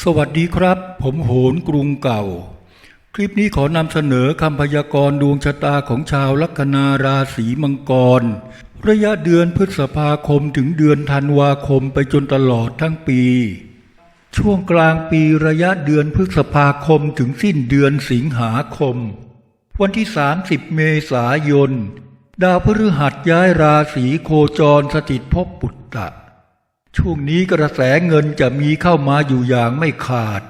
สวัสดีครับ ผมโหนกรุงเก่า คลิปนี้ขอนำเสนอคำพยากรณ์ดวงชะตาของชาวลัคนาราศีมังกร ระยะเดือนพฤษภาคมถึงเดือนธันวาคมไปจนตลอดทั้งปี ช่วงกลางปีระยะเดือนพฤษภาคมถึงสิ้นเดือนสิงหาคม วันที่ 30 เมษายน ดาวพฤหัสย้ายราศีโคจรสถิตภพปุตตะ ช่วงนี้กระแสเงินจะมีเข้ามาอยู่อย่างไม่ขาด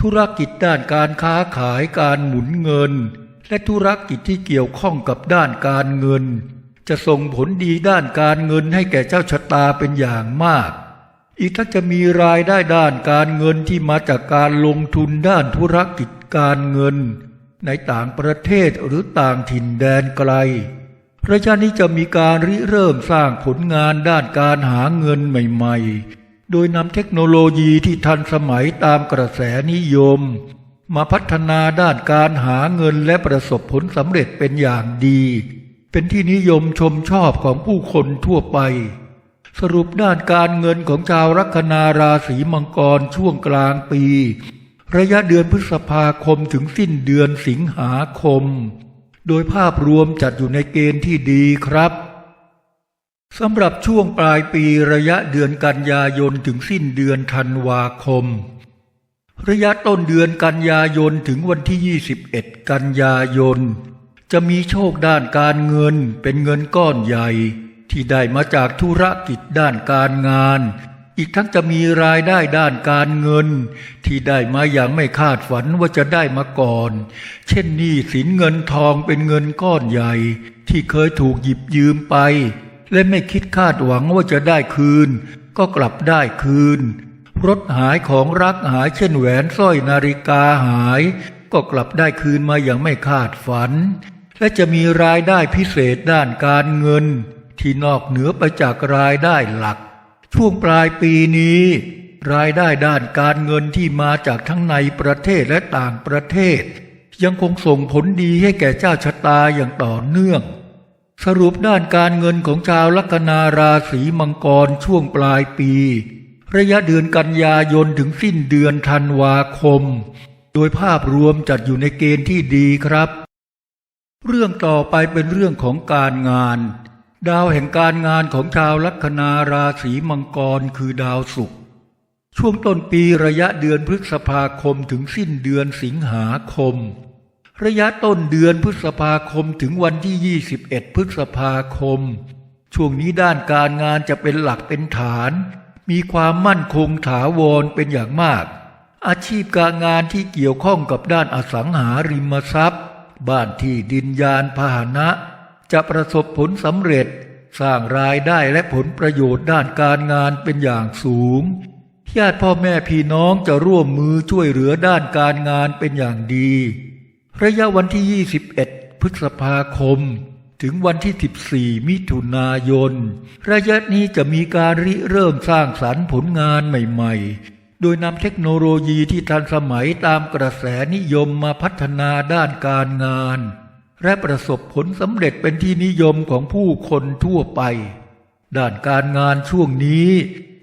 ธุรกิจด้านการค้าขายการหมุนเงิน และธุรกิจที่เกี่ยวข้องกับด้านการเงิน จะส่งผลดีด้านการเงินให้แก่เจ้าชะตาเป็นอย่างมาก อีกทั้งจะมีรายได้ด้านการเงินที่มาจากการลงทุนด้านธุรกิจการเงิน ในต่างประเทศหรือต่างถิ่นแดนไกล ระยะนี้จะมีการริเริ่มสร้างผลงานด้านการหาเงินใหม่ๆ โดยนำเทคโนโลยีที่ทันสมัยตามกระแสนิยม มาพัฒนาด้านการหาเงินและประสบผลสำเร็จเป็นอย่างดี เป็นที่นิยมชมชอบของผู้คนทั่วไป สรุปด้านการเงินของชาวลัคนาราศีมังกรช่วงกลางปี ระยะเดือนพฤษภาคมถึงสิ้นเดือนสิงหาคม โดยภาพรวมจัดอยู่ในเกณฑ์ที่ดีครับสำหรับช่วงปลายปีระยะเดือนกันยายนถึงสิ้นเดือนธันวาคม ระยะต้นเดือนกันยายนถึงวันที่ 21 กันยายน จะมีโชคด้านการเงินเป็นเงินก้อนใหญ่ ที่ได้มาจากธุรกิจด้านการงาน อีกทั้งจะมีรายได้ด้านการเงิน ที่ได้มาอย่างไม่คาดฝันว่าจะได้มาก่อน เช่นหนี้สินเงินทองเป็นเงินก้อนใหญ่ ที่เคยถูกหยิบยืมไป และไม่คิดคาดหวังว่าจะได้คืน ก็กลับได้คืน รถหายของรักหายเช่นแหวนสร้อยนาฬิกาหาย ก็กลับได้คืนมาอย่างไม่คาดฝัน และจะมีรายได้พิเศษด้านการเงิน ที่นอกเหนือไปจากรายได้หลัก ช่วงปลายปีนี้ รายได้ด้านการเงินที่มาจากทั้งในประเทศและต่างประเทศ ยังคงส่งผลดีให้แก่เจ้าชะตาอย่างต่อเนื่อง สรุปด้านการเงินของชาวลัคนาราศีมังกรช่วงปลายปี ระยะเดือนกันยายนถึงสิ้นเดือนธันวาคม โดยภาพรวมจัดอยู่ในเกณฑ์ที่ดีครับ เรื่องต่อไปเป็นเรื่องของการงาน ดาวแห่งการงานของชาวลัคนาราศีมังกรคือดาวศุกร์ช่วงต้นปีระยะเดือนพฤษภาคมถึงสิ้นเดือนสิงหาคม ระยะต้นเดือนพฤษภาคมถึงวันที่ 21 พฤษภาคม ช่วงนี้ด้านการงานจะเป็นหลักเป็นฐาน มีความมั่นคงถาวรเป็นอย่างมาก อาชีพการงานที่เกี่ยวข้องกับด้านอสังหาริมทรัพย์ บ้านที่ดินยานพาหนะ จะประสบผลสำเร็จ สร้างรายได้และผลประโยชน์ด้านการงานเป็นอย่างสูงญาติพ่อแม่พี่น้องจะร่วมมือช่วยเหลือด้านการงานเป็นอย่างดี ระยะวันที่ 21 พฤษภาคม ถึงวันที่ 14 มิถุนายน ระยะนี้จะมีการริเริ่มสร้างสรรค์ผลงานใหม่ๆ โดยนำเทคโนโลยีที่ทันสมัยตามกระแสนิยมมาพัฒนาด้านการงาน และประสบผลสำเร็จเป็นที่นิยมของผู้คนทั่วไป ด้านการงานช่วงนี้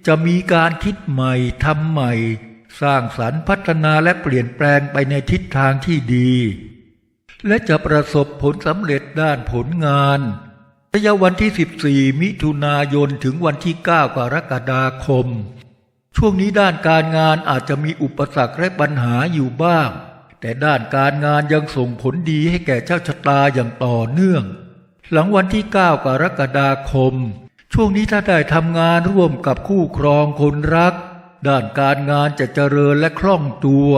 จะมีการคิดใหม่ทำใหม่ สร้างสรรค์พัฒนาและเปลี่ยนแปลงไปในทิศทางที่ดี และจะประสบผลสำเร็จด้านผลงานระยะวันที่ 14 มิถุนายนถึงวันที่ 9 กรกฎาคม ช่วงนี้ด้านการงานอาจจะมีอุปสรรคและปัญหาอยู่บ้าง แต่ด้านการงานยังส่งผลดีให้แก่เจ้าชะตาอย่างต่อเนื่อง หลังวันที่ 9 กรกฎาคม ช่วงนี้ถ้าได้ทำงานร่วมกับคู่ครองคนรัก ด้านการงานจะเจริญและคล่องตัว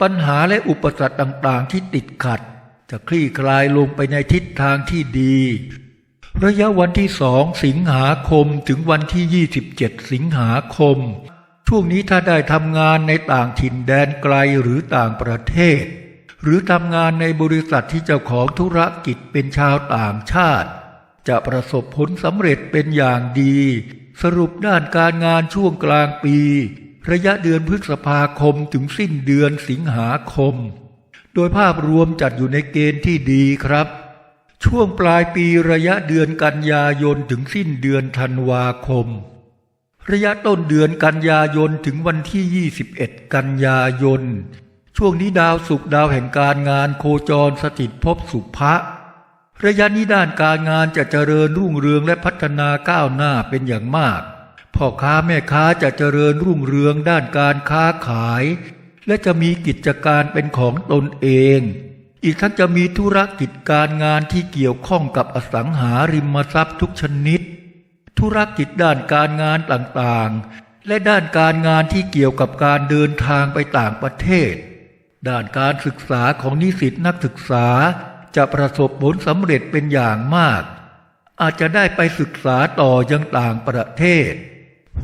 ปัญหาและอุปสรรคต่างๆที่ติดขัด จะคลี่คลายลงไปในทิศทางที่ดี ระยะวันที่สองสิงหาคมถึงวันที่ 27 สิงหาคม ช่วงนี้ถ้าได้ทำงานในต่างถิ่นแดนไกลหรือต่างประเทศ หรือทำงานในบริษัทที่เจ้าของธุรกิจเป็นชาวต่างชาติ จะประสบผลสำเร็จเป็นอย่างดี สรุปด้านการงานช่วงกลางปี ระยะเดือนพฤษภาคมถึงสิ้นเดือนสิงหาคม โดยภาพรวมจัดอยู่ในเกณฑ์ที่ดีครับ ช่วงปลายปีระยะเดือนกันยายนถึงสิ้นเดือนธันวาคม ระยะต้นเดือนกันยายนถึงวันที่ 21 กันยายน ช่วงนี้ดาวศุกร์ดาวแห่งการงานโคจรสถิตภพสุภะระยะนี้ด้านการงานจะเจริญรุ่งเรืองและพัฒนาก้าวหน้าเป็นอย่างมาก พ่อค้าแม่ค้าจะเจริญรุ่งเรืองด้านการค้าขาย และจะมีกิจการเป็นของตนเอง อีกทั้งจะมีธุรกิจการงานที่เกี่ยวข้องกับอสังหาริมทรัพย์ทุกชนิด ธุรกิจด้านการงานต่างๆ และด้านการงานที่เกี่ยวกับการเดินทางไปต่างประเทศ ด้านการศึกษาของนิสิตนักศึกษาจะประสบผลสำเร็จเป็นอย่างมาก อาจจะได้ไปศึกษาต่อยังต่างประเทศ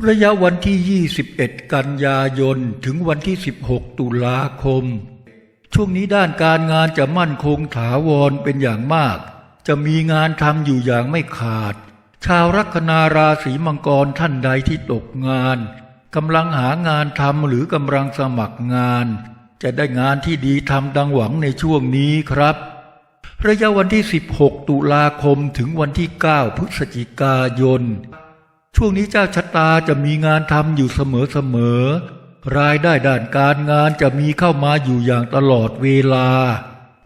ระยะวันที่ 21 กันยายน ถึงวันที่ 16 ตุลาคม ช่วงนี้ด้านการงานจะมั่นคงถาวรเป็นอย่างมาก จะมีงานทำอยู่อย่างไม่ขาด ชาวลัคนาราศีมังกรท่านใดที่ตกงานกำลังหางานทำหรือกำลังสมัครงาน จะได้งานที่ดีทำดังหวังในช่วงนี้ครับ ระยะวันที่ 16 ตุลาคมถึงวันที่ 9 พฤศจิกายน ช่วงนี้เจ้าชะตาจะมีงานทำอยู่เสมอๆรายได้ด้านการงานจะมีเข้ามาอยู่อย่างตลอดเวลา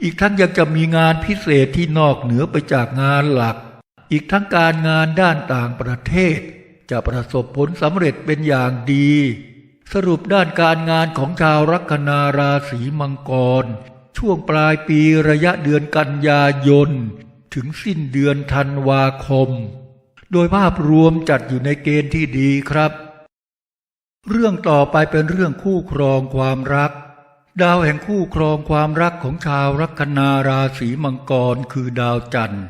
อีกทั้งยังจะมีงานพิเศษที่นอกเหนือไปจากงานหลัก อีกทั้งการงานด้านต่างประเทศ จะประสบผลสำเร็จเป็นอย่างดี สรุปด้านการงานของชาวลัคนาราศีมังกร ช่วงปลายปีระยะเดือนกันยายน ถึงสิ้นเดือนธันวาคม โดยภาพรวมจัดอยู่ในเกณฑ์ที่ดีครับ เรื่องต่อไปเป็นเรื่องคู่ครองความรักดาวแห่งคู่ครองความรักของชาวลัคนาราศีมังกรคือดาวจันทร์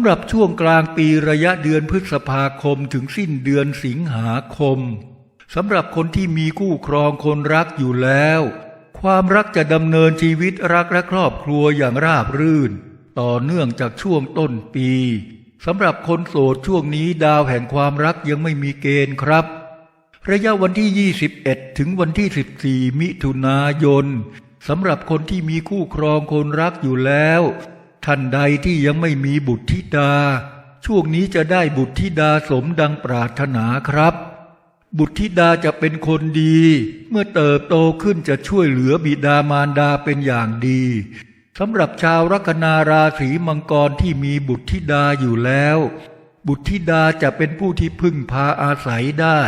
ำหรับช่วงกลางปีระยะเดือนพฤษภาคมถึงสิ้นเดือนสิงหาคมสำหรับคนที่มีคู่ครองคนรักอยู่แล้ว ความรักจะดำเนินชีวิตรักและครอบครัวอย่างราบรื่น ต่อเนื่องจากช่วงต้นปีสำหรับคนโสดช่วงนี้ดาวแห่งความรักยังไม่มีเกณฑ์ครับ ระยะวันที่ 21 ถึงวันที่ 14 มิถุนายนสำหรับคนที่มีคู่ครองคนรักอยู่แล้ว ท่านใดที่ยังไม่มีบุตรธิดา ช่วงนี้จะได้บุตรธิดาสมดังปรารถนาครับ บุตรธิดาจะเป็นคนดี เมื่อเติบโตขึ้นจะช่วยเหลือบิดามารดาเป็นอย่างดีสำหรับชาวลัคนาราศีมังกรที่มีบุตรธิดาอยู่แล้ว บุตรธิดาจะเป็นผู้ที่พึ่งพาอาศัยได้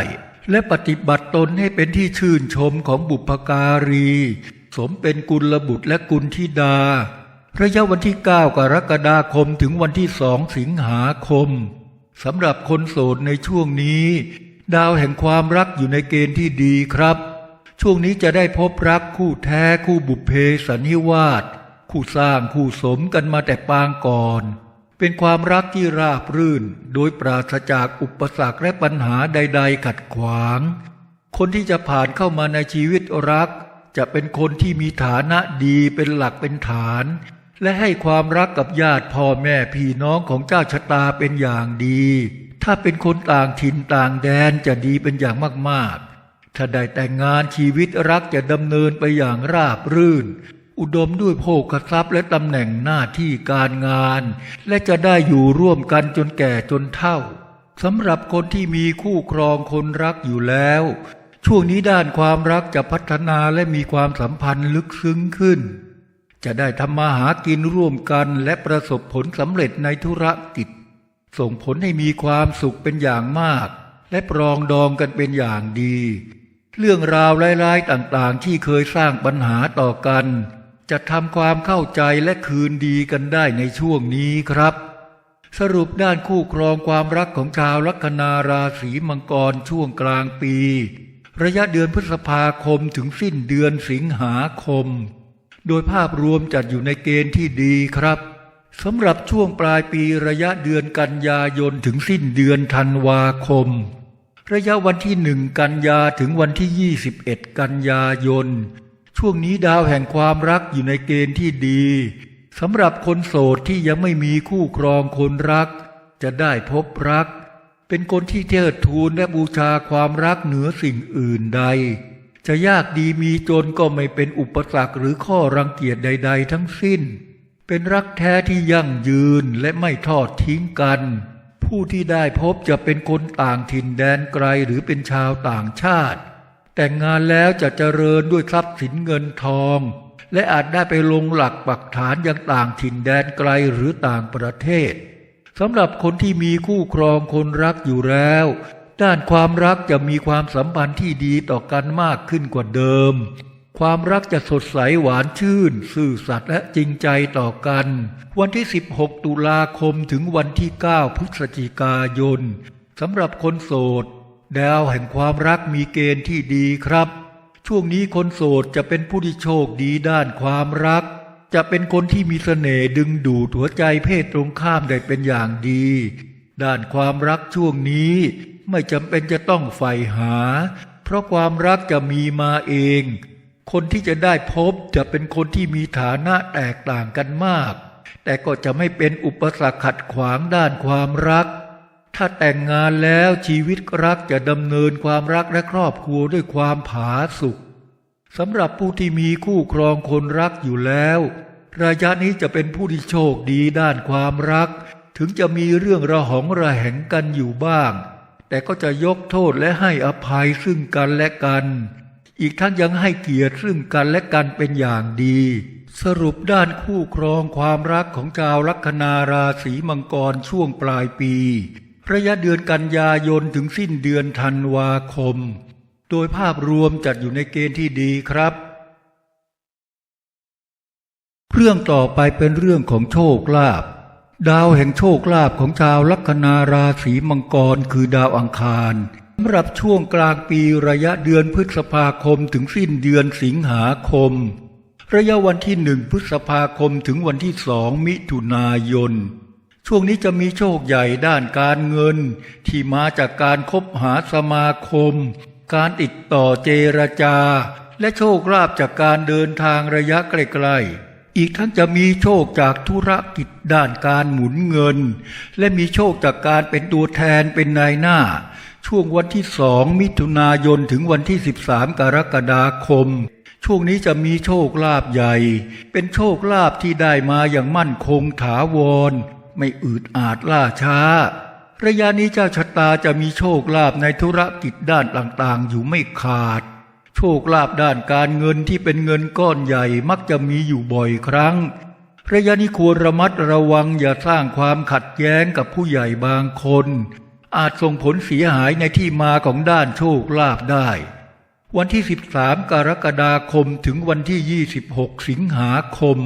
และปฏิบัติตนให้เป็นที่ชื่นชมของบุพการี สมเป็นกุลบุตรและกุลธิดา ระยะวันที่ 9 กรกฎาคมถึงวันที่สองสิงหาคมสำหรับคนโสดในช่วงนี้ ดาวแห่งความรักอยู่ในเกณฑ์ที่ดีครับ ช่วงนี้จะได้พบรักคู่แท้คู่บุพเพสันนิวาสคู่สร้างคู่สมกันมาแต่ปางก่อน เป็นความรักที่ราบรื่น โดยปราศจากอุปสรรคและปัญหาใด ๆ ขัดขวาง คนที่จะผ่านเข้ามาในชีวิตรัก จะเป็นคนที่มีฐานะดีเป็นหลักเป็นฐาน และให้ความรักกับญาติพ่อแม่พี่น้องของเจ้าชะตาเป็นอย่างดี ถ้าเป็นคนต่างถิ่นต่างแดนจะดีเป็นอย่างมากๆ ถ้าได้แต่งงานชีวิตรักจะดำเนินไปอย่างราบรื่น อุดมด้วยโภคทรัพย์และตำแหน่งหน้าที่การงาน และจะได้อยู่ร่วมกันจนแก่จนเฒ่าสำหรับคนที่มีคู่ครองคนรักอยู่แล้ว ช่วงนี้ด้านความรักจะพัฒนาและมีความสัมพันธ์ลึกซึ้งขึ้น จะได้ทำมาหากินร่วมกันและประสบผลสำเร็จในธุรกิจ ส่งผลให้มีความสุขเป็นอย่างมาก และปรองดองกันเป็นอย่างดี เรื่องราวร้ายๆต่างๆ ที่เคยสร้างปัญหาต่อกัน จะทำความเข้าใจและคืนดีกันได้ในช่วงนี้ครับ สรุปด้านคู่ครองความรักของชาวลัคนาราศีมังกรช่วงกลางปี ระยะเดือนพฤษภาคมถึงสิ้นเดือนสิงหาคม โดยภาพรวมจัดอยู่ในเกณฑ์ที่ดีครับสำหรับช่วงปลายปีระยะเดือนกันยายนถึงสิ้นเดือนธันวาคม ระยะวันที่หนึ่งกันยาถึงวันที่ 21 กันยายน ช่วงนี้ดาวแห่งความรักอยู่ในเกณฑ์ที่ดีสำหรับคนโสดที่ยังไม่มีคู่ครองคนรัก จะได้พบรัก เป็นคนที่เทิดทูนและบูชาความรักเหนือสิ่งอื่นใด จะยากดีมีจนก็ไม่เป็นอุปสรรคหรือข้อรังเกียจใด ๆ ทั้งสิ้น เป็นรักแท้ที่ยั่งยืนและไม่ทอดทิ้งกันผูผู้ที่ได้พบจะเป็นคนต่างถิ่นแดนไกลหรือเป็นชาวต่างชาติ แต่งงานแล้วจะเจริญด้วยทรัพย์สินเงินทอง และอาจได้ไปลงหลักปักฐานยังต่างถิ่นแดนไกลหรือต่างประเทศสำหรับคนที่มีคู่ครองคนรักอยู่แล้ว ด้านความรักจะมีความสัมพันธ์ที่ดีต่อกันมากขึ้นกว่าเดิม ความรักจะสดใสหวานชื่น ซื่อสัตย์และจริงใจต่อกัน วันที่ 16 ตุลาคมถึงวันที่ 9 พฤศจิกายนสำหรับคนโสด ดาวแห่งความรักมีเกณฑ์ที่ดีครับ ช่วงนี้คนโสดจะเป็นผู้ที่โชคดีด้านความรัก จะเป็นคนที่มีเสน่ห์ดึงดูดหัวใจเพศตรงข้ามได้เป็นอย่างดี ด้านความรักช่วงนี้ ไม่จำเป็นจะต้องใฝ่หา เพราะความรักจะมีมาเอง คนที่จะได้พบจะเป็นคนที่มีฐานะแตกต่างกันมาก แต่ก็จะไม่เป็นอุปสรรคขัดขวางด้านความรัก ถ้าแต่งงานแล้วชีวิตรักจะดำเนินความรักและครอบครัวด้วยความผาสุกสำหรับผู้ที่มีคู่ครองคนรักอยู่แล้วระยะนี้จะเป็นผู้ที่โชคดีด้านความรัก ถึงจะมีเรื่องระหองระแหงกันอยู่บ้าง แต่ก็จะยกโทษและให้อภัยซึ่งกันและกัน อีกทั้งยังให้เกียรติซึ่งกันและกันเป็นอย่างดี สรุปด้านคู่ครองความรักของชาวลัคนาราศีมังกรช่วงปลายปี ระยะเดือนกันยายนถึงสิ้นเดือนธันวาคม โดยภาพรวมจัดอยู่ในเกณฑ์ที่ดีครับเรื่องต่อไปเป็นเรื่องของโชคลาภ ดาวแห่งโชคลาภของชาวลัคนาราศีมังกรคือดาวอังคารสำหรับช่วงกลางปีระยะเดือนพฤษภาคมถึงสิ้นเดือนสิงหาคม ระยะวันที่หนึ่งพฤษภาคมถึงวันที่สองมิถุนายน ช่วงนี้จะมีโชคใหญ่ด้านการเงิน ที่มาจากการคบหาสมาคม การติดต่อเจรจา และโชคลาภจากการเดินทางระยะใกล้ๆ อีกทั้งจะมีโชคจากธุรกิจด้านการหมุนเงิน และมีโชคจากการเป็นตัวแทนเป็นนายหน้า ช่วงวันที่สองมิถุนายนถึงวันที่ 13 กรกฎาคม ช่วงนี้จะมีโชคลาภใหญ่ เป็นโชคลาภที่ได้มาอย่างมั่นคงถาวร ไม่อืดอาดล่าช้า ระยะนี้เจ้าชะตาจะมีโชคลาภในธุรกิจด้านต่างๆ อยู่ไม่ขาด โชคลาภด้านการเงินที่เป็นเงินก้อนใหญ่มักจะมีอยู่บ่อยครั้งระยะนี้ควรระมัดระวังอย่าสร้างความขัดแย้งกับผู้ใหญ่บางคน อาจส่งผลเสียหายในที่มาของด้านโชคลาภได้ วันที่ 13 กรกฎาคมถึงวันที่ 26 สิงหาคม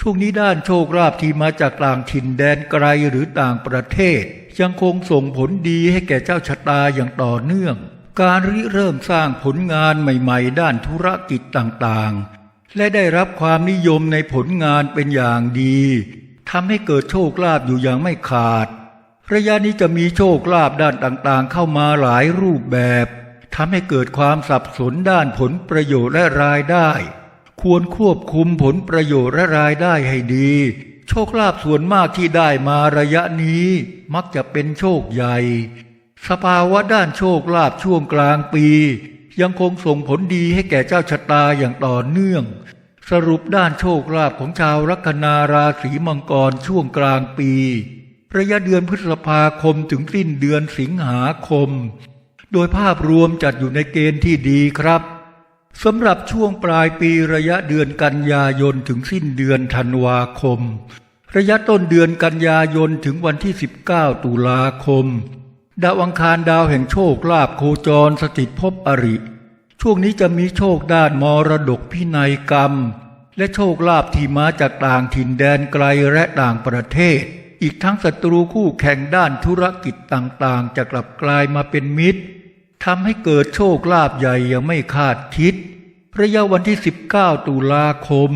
ช่วงนี้ด้านโชคลาภที่มาจากต่างถิ่นแดนไกลหรือต่างประเทศ ยังคงส่งผลดีให้แก่เจ้าชะตาอย่างต่อเนื่อง การริเริ่มสร้างผลงานใหม่ๆ ด้านธุรกิจต่างๆ และได้รับความนิยมในผลงานเป็นอย่างดีทำให้เกิดโชคลาภอยู่อย่างไม่ขาด ระยะนี้จะมีโชคลาภด้านต่างๆ เข้ามาหลายรูปแบบทำให้เกิดความสับสนด้านผลประโยชน์และรายได้ ควรควบคุมผลประโยชน์และรายได้ให้ดี โชคลาภส่วนมากที่ได้มาระยะนี้ มักจะเป็นโชคใหญ่ สภาวะด้านโชคลาภช่วงกลางปี ยังคงส่งผลดีให้แก่เจ้าชะตาอย่างต่อเนื่อง สรุปด้านโชคลาภของชาวลัคนาราศีมังกรช่วงกลางปี ระยะเดือนพฤษภาคมถึงสิ้นเดือนสิงหาคม โดยภาพรวมจัดอยู่ในเกณฑ์ที่ดีครับสำหรับช่วงปลายปีระยะเดือนกันยายนถึงสิ้นเดือนธันวาคม ระยะต้นเดือนกันยายนถึงวันที่ 19 ตุลาคม ดาวอังคารดาวแห่งโชคลาภโคจรสถิตภพอริ ช่วงนี้จะมีโชคด้านมรดกพินัยกรรม และโชคลาภที่มาจากต่างถิ่นแดนไกลและต่างประเทศ อีกทั้งศัตรูคู่แข่งด้านธุรกิจต่างๆ จะกลับกลายมาเป็นมิตรทำให้เกิดโชคลาภใหญ่ยังไม่คาดคิดระยะวันที่ 19 ตุลาคม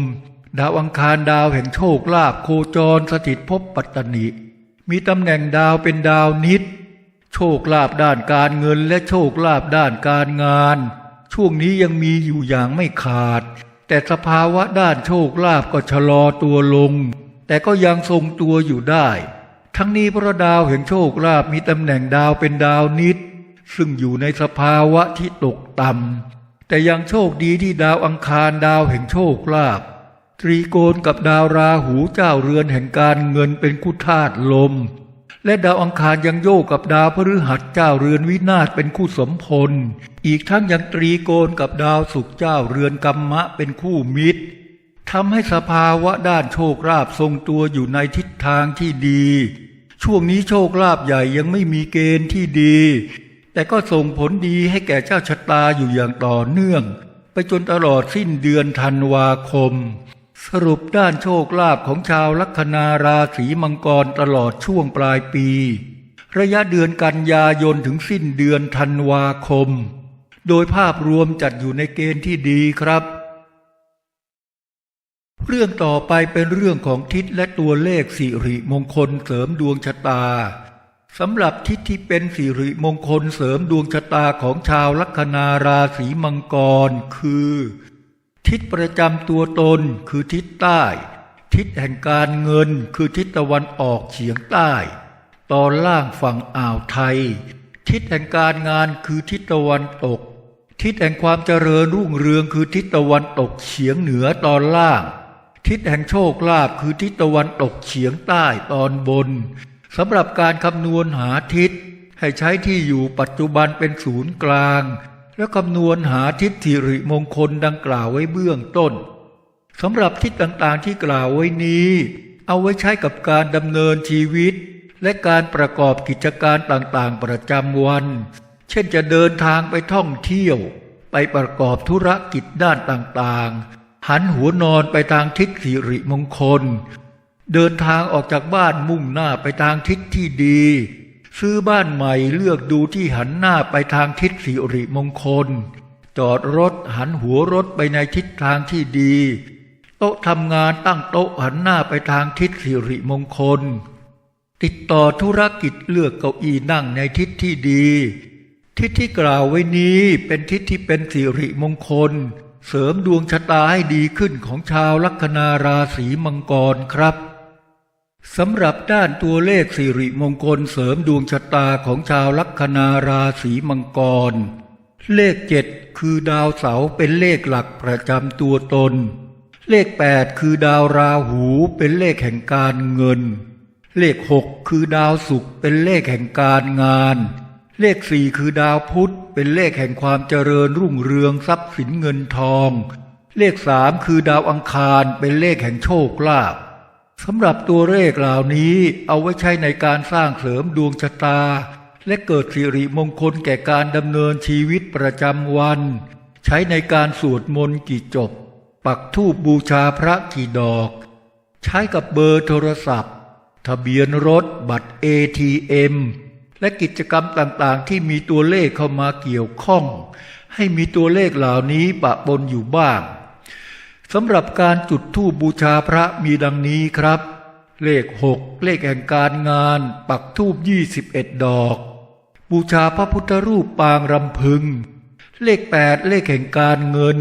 ดาวอังคารดาวแห่งโชคลาภโคจรสถิตภพปัตตนิมีตำแหน่งดาวเป็นดาวนิด โชคลาภด้านการเงินและโชคลาภด้านการงาน ช่วงนี้ยังมีอยู่อย่างไม่ขาด แต่สภาวะด้านโชคลาภก็ชะลอตัวลง แต่ก็ยังทรงตัวอยู่ได้ ทั้งนี้พระดาวแห่งโชคลาภมีตำแหน่งดาวเป็นดาวนิด ซึ่งอยู่ในสภาวะที่ตกต่ำแต่ยังโชคดีที่ดาวอังคารดาวแห่งโชคลาภตรีโกณกับดาวราหูเจ้าเรือนแห่งการเงินเป็นคู่ธาตุลม และดาวอังคารยังโยกกับดาวพฤหัสเจ้าเรือนวินาศเป็นคู่สมพล อีกทั้งยังตรีโกณกับดาวศุกร์เจ้าเรือนกัมมะเป็นคู่มิตรทำให้สภาวะด้านโชคลาภทรงตัวอยู่ในทิศทางที่ดี ช่วงนี้โชคลาภใหญ่ยังไม่มีเกณฑ์ที่ดี แต่ก็ส่งผลดีให้แก่เจ้าชะตาอยู่อย่างต่อเนื่อง ไปจนตลอดสิ้นเดือนธันวาคม สรุปด้านโชคลาภของชาวลัคนาราศีมังกรตลอดช่วงปลายปี ระยะเดือนกันยายนถึงสิ้นเดือนธันวาคม โดยภาพรวมจัดอยู่ในเกณฑ์ที่ดีครับ เรื่องต่อไปเป็นเรื่องของทิศและตัวเลขสิริมงคลเสริมดวงชะตาสำหรับทิศที่เป็นสิริมงคลเสริมดวงชะตาของชาวลัคนาราศีมังกร คือ ทิศประจำตัวตนคือทิศใต้ ทิศแห่งการเงินคือทิศตะวันออกเฉียงใต้ ตอนล่างฝั่งอ่าวไทย ทิศแห่งการงานคือทิศตะวันตก ทิศแห่งความเจริญรุ่งเรืองคือทิศตะวันตกเฉียงเหนือตอนล่าง ทิศแห่งโชคลาภคือทิศตะวันตกเฉียงใต้ตอนบนสำหรับการคำนวณหาทิศ ให้ใช้ที่อยู่ปัจจุบันเป็นศูนย์กลาง และคำนวณหาทิศสิริมงคลดังกล่าวไว้เบื้องต้นสำหรับทิศต่างๆที่กล่าวไว้นี้ เอาไว้ใช้กับการดำเนินชีวิต และการประกอบกิจการต่างๆประจำวัน เช่นจะเดินทางไปท่องเที่ยว ไปประกอบธุรกิจด้านต่างๆ หันหัวนอนไปทางทิศสิริมงคล เดินทางออกจากบ้านมุ่งหน้าไปทางทิศที่ดี ซื้อบ้านใหม่เลือกดูที่หันหน้าไปทางทิศสิริมงคล จอดรถหันหัวรถไปในทิศทางที่ดี โต๊ะทำงานตั้งโต๊ะหันหน้าไปทางทิศสิริมงคล ติดต่อธุรกิจเลือกเก้าอี้นั่งในทิศที่ดี ทิศที่กล่าวไว้นี้เป็นทิศที่เป็นสิริมงคล เสริมดวงชะตาให้ดีขึ้นของชาวลัคนาราศีมังกรครับ สำหรับด้านตัวเลขสิริมงคลเสริมดวงชะตาของชาวลัคนาราศีมังกร เลขเจ็ดคือดาวเสาร์เป็นเลขหลักประจำตัวตน เลขแปดคือดาวราหูเป็นเลขแห่งการเงิน เลขหกคือดาวศุกร์เป็นเลขแห่งการงาน เลขสี่คือดาวพุธเป็นเลขแห่งความเจริญรุ่งเรืองทรัพย์สินเงินทอง เลขสามคือดาวอังคารเป็นเลขแห่งโชคลาภ สำหรับตัวเลขเหล่านี้เอาไว้ใช้ในการสร้างเสริมดวงชะตา และเกิดสิริมงคลแก่การดำเนินชีวิตประจำวัน ใช้ในการสวดมนต์กี่จบ ปักธูปบูชาพระกี่ดอก ใช้กับเบอร์โทรศัพท์ ทะเบียนรถบัตร ATM และกิจกรรมต่างๆ ที่มีตัวเลขเข้ามาเกี่ยวข้อง ให้มีตัวเลขเหล่านี้ปะปนอยู่บ้าง สำหรับการจุดธูปบูชาพระมีดังนี้ครับ เลขหกเลขแห่งการงาน ปักธูปยี่สิบเอ็ดดอก บูชาพระพุทธรูปปางรำพึง เลขแปดเลขแห่งการเงิน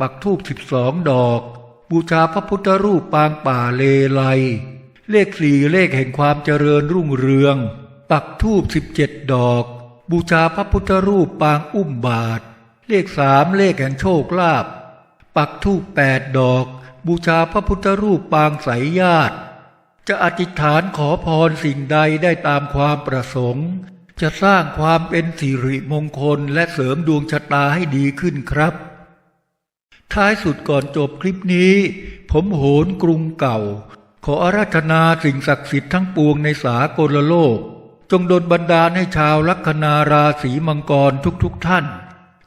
ปักธูปสิบสองดอก บูชาพระพุทธรูปปางป่าเลไล เลขสี่เลขแห่งความเจริญรุ่งเรือง ปักธูปสิบเจ็ดดอก บูชาพระพุทธรูปปางอุ้มบาท เลขสามเลขแห่งโชคลาภ ปักธูปแปดดอก บูชาพระพุทธรูปปางสายญาติ จะอธิษฐานขอพรสิ่งใดได้ตามความประสงค์ จะสร้างความเป็นสิริมงคลและเสริมดวงชะตาให้ดีขึ้นครับ ท้ายสุดก่อนจบคลิปนี้ ผมโหนกรุงเก่า ขออาราธนาสิ่งศักดิ์สิทธิ์ทั้งปวงในสากลโลก จงดลบันดาลให้ชาวลัคนาราศีมังกรทุกๆทท่าน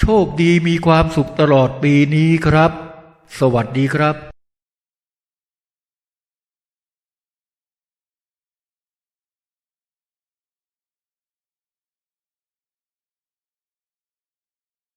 โชคดีมีความสุขตลอดปีนี้ครับ สวัสดีครับ